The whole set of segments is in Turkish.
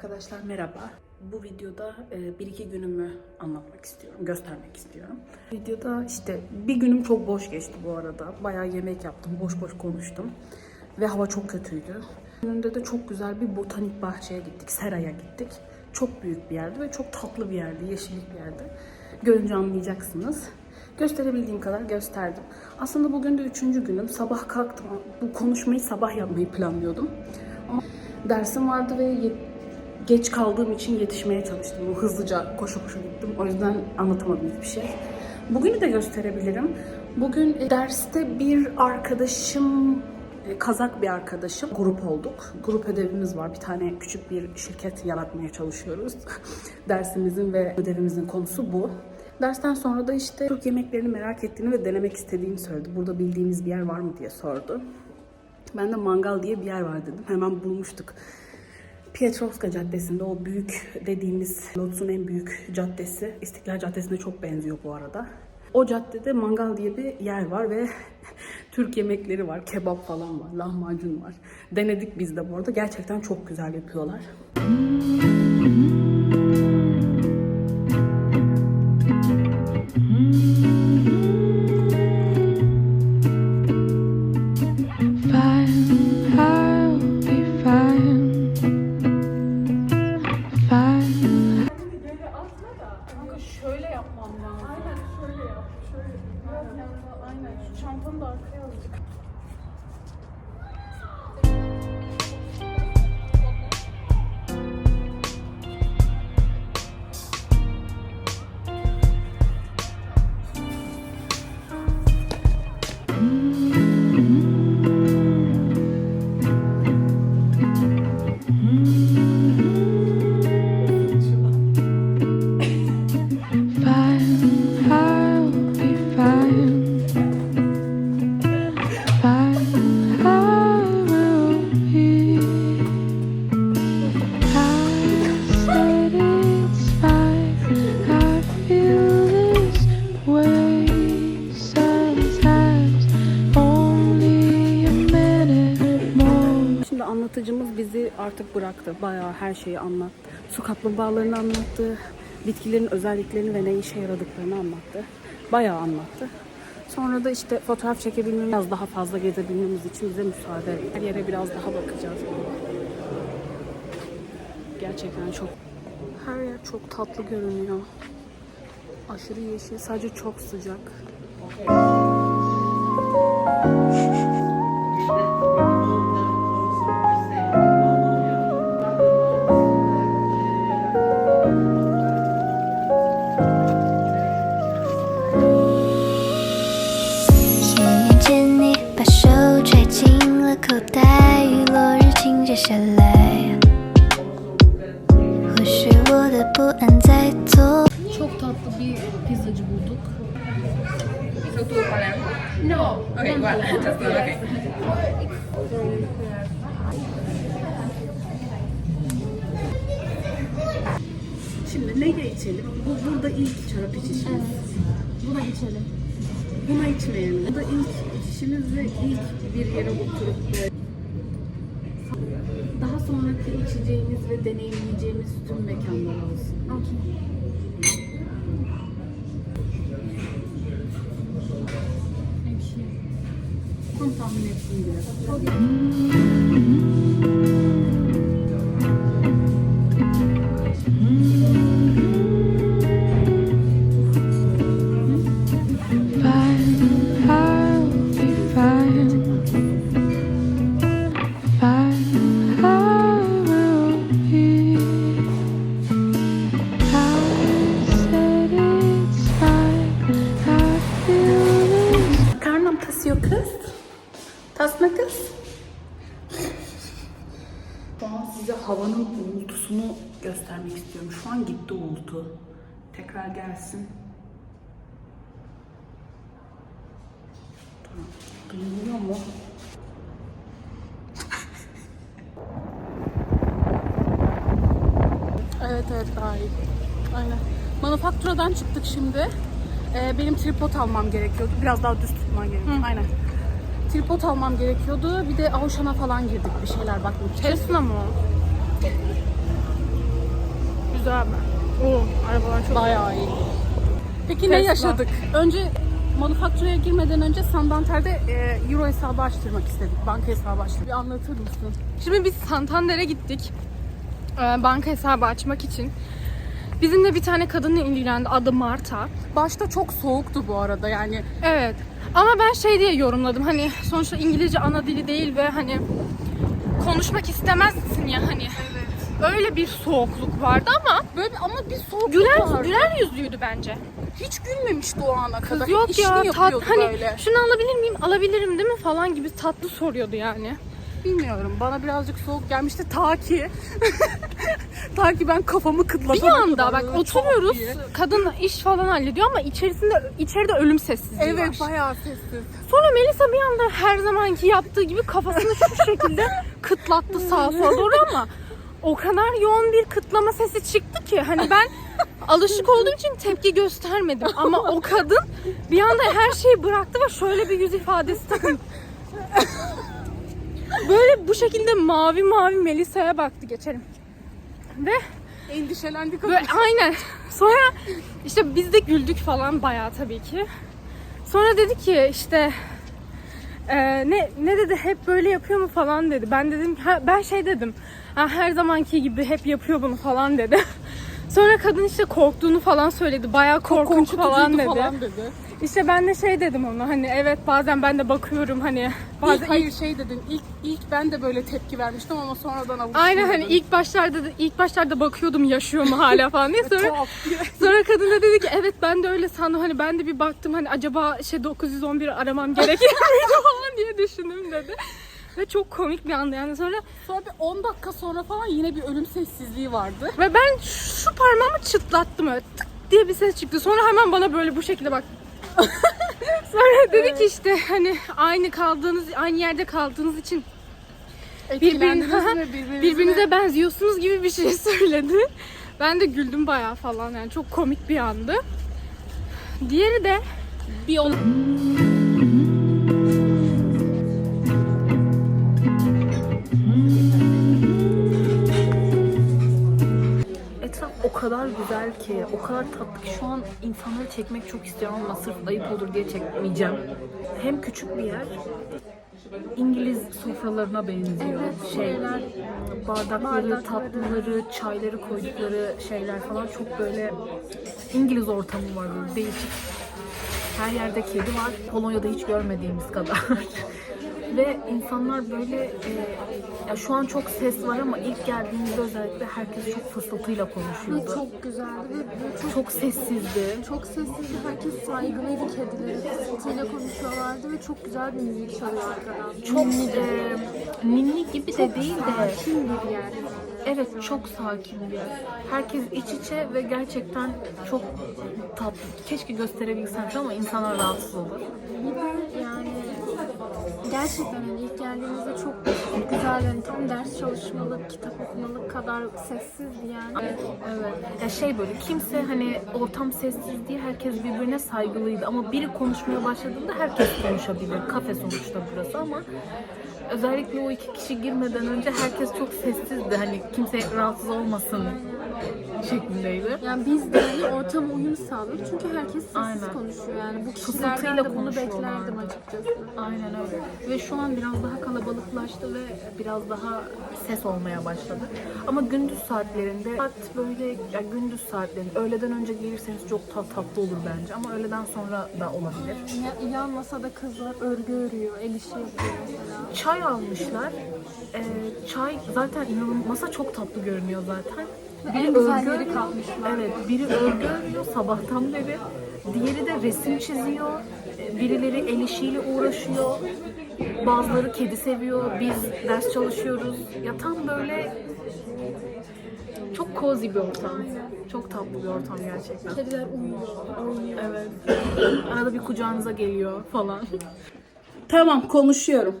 Arkadaşlar merhaba. Bu videoda e, bir iki günümü anlatmak istiyorum, göstermek istiyorum. Videoda işte bir günüm çok boş geçti bu arada. Bayağı yemek yaptım, boş boş konuştum. Ve hava çok kötüydü. Önünde de çok güzel bir botanik bahçeye gittik, Sera'ya gittik. Çok büyük bir yerdi ve çok tatlı bir yerdi, yeşillik bir yerdi. Görünce anlayacaksınız. Gösterebildiğim kadar gösterdim. Aslında bugün de üçüncü günüm. Sabah kalktım. Bu konuşmayı sabah yapmayı planlıyordum. Ama dersim vardı ve geç kaldığım için yetişmeye çalıştım. Hızlıca koşu koşu gittim. O yüzden anlatamadım hiçbir şey. Bugünü de gösterebilirim. Bugün e, derste bir arkadaşım, e, kazak bir arkadaşım, grup olduk. Grup ödevimiz var. Bir tane küçük bir şirket yaratmaya çalışıyoruz. Dersimizin ve ödevimizin konusu bu. Dersten sonra da işte Türk yemeklerini merak ettiğini ve denemek istediğini söyledi. Burada bildiğimiz bir yer var mı diye sordu. Ben de mangal diye bir yer var dedim. Hemen bulmuştuk. Pietrovska Caddesi'nde o büyük dediğimiz Lotus'un en büyük caddesi. İstiklal Caddesi'ne çok benziyor bu arada. O caddede mangal diye bir yer var ve Türk yemekleri var. Kebap falan var, lahmacun var. Denedik biz de bu arada. Gerçekten çok güzel yapıyorlar. Kanka şöyle yapmam lazım. Aynen şöyle yap. Şöyle. Biraz yanına aynen. Şu çantanı da arkaya azıcık. Bıraktı. Bayağı her şeyi anlattı. Su kaplumbağalarını anlattı. Bitkilerin özelliklerini ve ne işe yaradıklarını anlattı. Bayağı anlattı. Sonra da işte fotoğraf çekebilmemiz, biraz daha fazla gezebilmemiz için bize müsaade etti. Her yere biraz daha bakacağız. Gerçekten çok... Her yer çok tatlı görünüyor. Aşırı yeşil, sadece çok sıcak. 十下来。或许我的不安在作 Çok tatlı bir pizzacı bulduk. Şimdi neye içelim? Bu burada ilk şarap içişimiz. Buna içelim. Buna içmeyelim. Bu da ilk içişimiz ve ilk bir yere oturup böyle içeceğimiz ve deneyimleyeceğimiz tüm mekanlar olsun. Tam tahmin ettiğim gibi. Fine, uğultu. Tekrar gelsin. Tamam. Duyuluyor mu? Evet evet daha iyi. Aynen. Manufakturadan çıktık şimdi. Ee, benim tripod almam gerekiyordu. Biraz daha düz tutman gerekiyor. Aynen. Tripod almam gerekiyordu. Bir de Avşan'a falan girdik bir şeyler bakmak için. Tesla mı? güzel mi? Oo, arabalar çok Bayağı iyi. Peki Tesla. ne yaşadık? Önce manufakturaya girmeden önce Santander'de e, euro hesabı açtırmak istedik. Banka hesabı açtırmak. Bir anlatır mısın? Şimdi biz Santander'e gittik. Ee, banka hesabı açmak için. Bizimle bir tane kadınla ilgilendi. Adı Marta. Başta çok soğuktu bu arada yani. Evet. Ama ben şey diye yorumladım. Hani sonuçta İngilizce ana dili değil ve hani konuşmak istemezsin ya hani. Öyle bir soğukluk vardı ama Böyle ama bir soğuk güler vardı. güler yüzlüydü bence. Hiç gülmemişti o ana kadar. Kız yok İşini ya tat, hani böyle. şunu alabilir miyim alabilirim değil mi falan gibi tatlı soruyordu yani. Bilmiyorum. Bana birazcık soğuk gelmişti ta ki ta ki ben kafamı Bir kıtlatana anda bak oturuyoruz kadın iş falan hallediyor ama içerisinde içeride ölüm sessizliği var. Evet bayağı sessiz. Sonra Melisa bir anda her zamanki yaptığı gibi kafasını şu şekilde kıtlattı sağa sola doğru ama o kadar yoğun bir kıtlama sesi çıktı ki hani ben alışık olduğum için tepki göstermedim ama o kadın bir anda her şeyi bıraktı ve şöyle bir yüz ifadesi takın. Böyle bu şekilde mavi mavi Melisa'ya baktı geçelim. Ve Endişelendik Böyle, aynen. Sonra işte biz de güldük falan bayağı tabii ki. Sonra dedi ki işte e, ne ne dedi hep böyle yapıyor mu falan dedi. Ben dedim ha, ben şey dedim. Ha, her zamanki gibi hep yapıyor bunu falan dedi. Sonra kadın işte korktuğunu falan söyledi. Bayağı korkunç falan dedi. falan dedi. İşte ben de şey dedim ona hani evet bazen ben de bakıyorum hani bazen İlk, hayır şey dedin. İlk ilk ben de böyle tepki vermiştim ama sonradan alıştım. Aynen hani ilk başlarda da- ilk başlarda bakıyordum yaşıyor mu hala falan diye sonra. Sonra kadın da dedi ki evet ben de öyle sandım hani ben de bir baktım hani acaba şey 911 aramam gerekir miydi falan diye düşündüm dedi. Ve çok komik bir anda yani sonra Sonra bir 10 dakika sonra falan yine bir ölüm sessizliği vardı. ve ben şu parmağımı çıtlattım öyle tık diye bir ses çıktı. Sonra hemen bana böyle bu şekilde bak. Sonra dedi ki işte hani aynı kaldığınız aynı yerde kaldığınız için birbirinize? birbirinize benziyorsunuz gibi bir şey söyledi. Ben de güldüm bayağı falan yani çok komik bir andı. Diğeri de bir ol- güzel ki, o kadar tatlı ki şu an insanları çekmek çok istiyorum ama sırf ayıp olur diye çekmeyeceğim. Hem küçük bir yer, İngiliz sofralarına benziyor. Şeyler, bardakları, tatlıları, çayları koydukları şeyler falan çok böyle İngiliz ortamı var böyle değişik. Her yerde kedi var. Polonya'da hiç görmediğimiz kadar. Ve insanlar böyle e, ya şu an çok ses var ama ilk geldiğimizde özellikle herkes çok fısıltıyla konuşuyordu. Çok güzeldi ve böyle çok Çok sessizdi. çok sessizdi. Herkes saygılıydı kedileri. Fısıltıyla konuşuyorlardı ve çok güzel bir müzik çalıyor arkadan. Çok e, ninni gibi de değil de Sakin bir yer. evet çok sakin bir yer. Herkes iç içe ve gerçekten çok tatlı. Keşke gösterebilsem ama insanlar rahatsız olur. Bir gerçekten hani ilk geldiğimizde çok güzel yani tam ders çalışmalık, kitap okumalık kadar sessizdi yani. Evet. Ya şey böyle kimse hani ortam sessiz diye herkes birbirine saygılıydı ama biri konuşmaya başladığında herkes konuşabilir. Kafe sonuçta burası ama özellikle o iki kişi girmeden önce herkes çok sessizdi. Hani kimse rahatsız olmasın şeklindeydi. Yani biz de hani ortama uyum sağlıyoruz çünkü herkes sessiz Aynen. konuşuyor yani. Bu kişilerden de bunu beklerdim açıkçası. Aynen öyle. Ve şu an biraz daha kalabalıklaştı ve biraz daha ses olmaya başladı. Ama gündüz saatlerinde saat böyle ya gündüz saatlerinde öğleden önce gelirseniz çok tat, tatlı olur bence ama öğleden sonra da olabilir. Ya, yan masada kızlar örgü örüyor, el işi yapıyor mesela. Çay almışlar. Ee, çay zaten inanılmaz masa çok tatlı görünüyor zaten. Güzel örgü. Evet, biri örgü örüyor sabahtan beri. Diğeri de resim çiziyor. Birileri el işiyle uğraşıyor. Bazıları kedi seviyor. Biz ders çalışıyoruz. Ya tam böyle çok cozy bir ortam. Çok tatlı bir ortam gerçekten. Kediler uyuyor. Evet. Arada bir kucağınıza geliyor falan. Tamam konuşuyorum.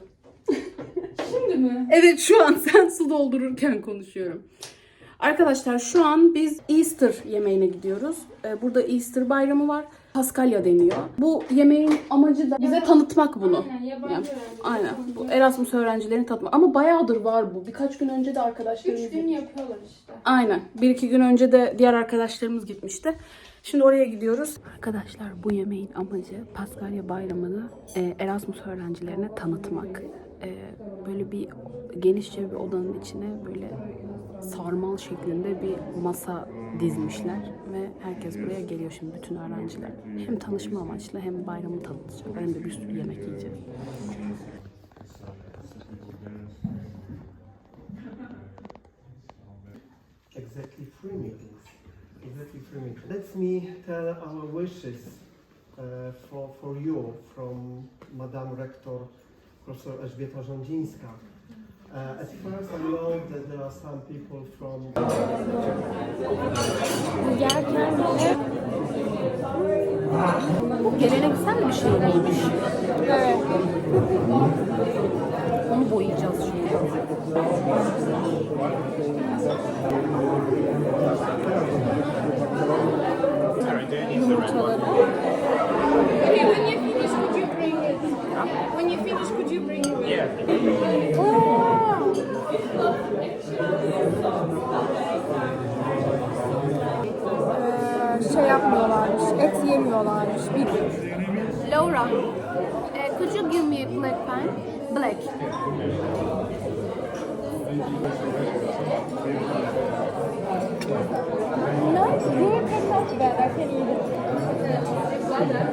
Şimdi mi? Evet şu an sen su doldururken konuşuyorum. Arkadaşlar şu an biz Easter yemeğine gidiyoruz. Ee, Burada Easter bayramı var. Paskalya deniyor. Bu yemeğin amacı da bize tanıtmak bunu. Yani, aynen. Bu Erasmus öğrencilerini tanıtmak. Ama bayağıdır var bu. Birkaç gün önce de arkadaşlarımız Üç gün yapıyorlar işte. Aynen. Bir iki gün önce de diğer arkadaşlarımız gitmişti. Şimdi oraya gidiyoruz. Arkadaşlar bu yemeğin amacı Paskalya Bayramı'nı e, Erasmus öğrencilerine tanıtmak. E, böyle bir genişçe bir odanın içine böyle sarmal şeklinde bir masa dizmişler ve herkes buraya geliyor şimdi bütün öğrenciler. Hem tanışma amaçlı hem bayramı tanıtacak hem de bir sürü yemek yiyecek. exactly three meetings. Exactly three meetings. Let me tell our wishes uh, for, for you from Madame Rector Professor Elżbieta Rządzińska. Uh, at first, I know that there are some people from Bu geleneksel bir şey miymiş? Evet. Onu boyayacağız şimdi. Okay, şey yapmıyorlarmış, et yemiyorlarmış. Bir... Laura, uh, could you give me a black pen? Black. No, you can not that. I can eat it.